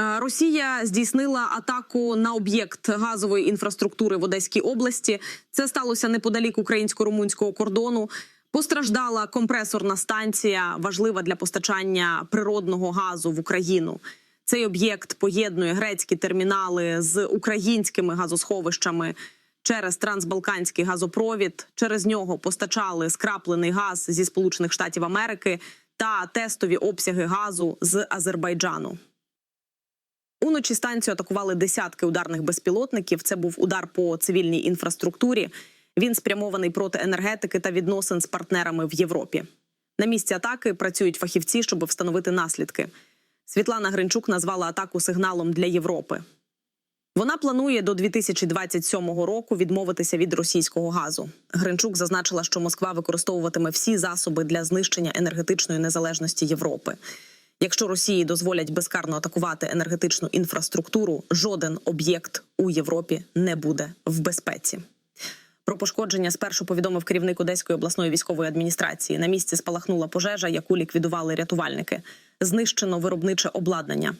Е, Росія здійснила атаку на об'єкт газової інфраструктури в Одеській області. Це сталося неподалік українсько-румунського кордону. Постраждала компресорна станція, важлива для постачання природного газу в Україну. Цей об'єкт поєднує грецькі термінали з українськими газосховищами через трансбалканський газопровід. Через нього постачали скраплений газ зі Сполучених Штатів Америки та тестові обсяги газу з Азербайджану. Уночі станцію атакували десятки ударних безпілотників. Це був удар по цивільній інфраструктурі. Він спрямований проти енергетики та відносин з партнерами в Європі. На місці атаки працюють фахівці, щоб встановити наслідки. Світлана Гринчук назвала атаку сигналом для Європи. Вона планує до 2027 року відмовитися від російського газу. Гринчук зазначила, що Москва використовуватиме всі засоби для знищення енергетичної незалежності Європи. Якщо Росії дозволять безкарно атакувати енергетичну інфраструктуру, жоден об'єкт у Європі не буде в безпеці. Про пошкодження спершу повідомив керівник Одеської обласної військової адміністрації. На місці спалахнула пожежа, яку ліквідували рятувальники. Знищено виробниче обладнання.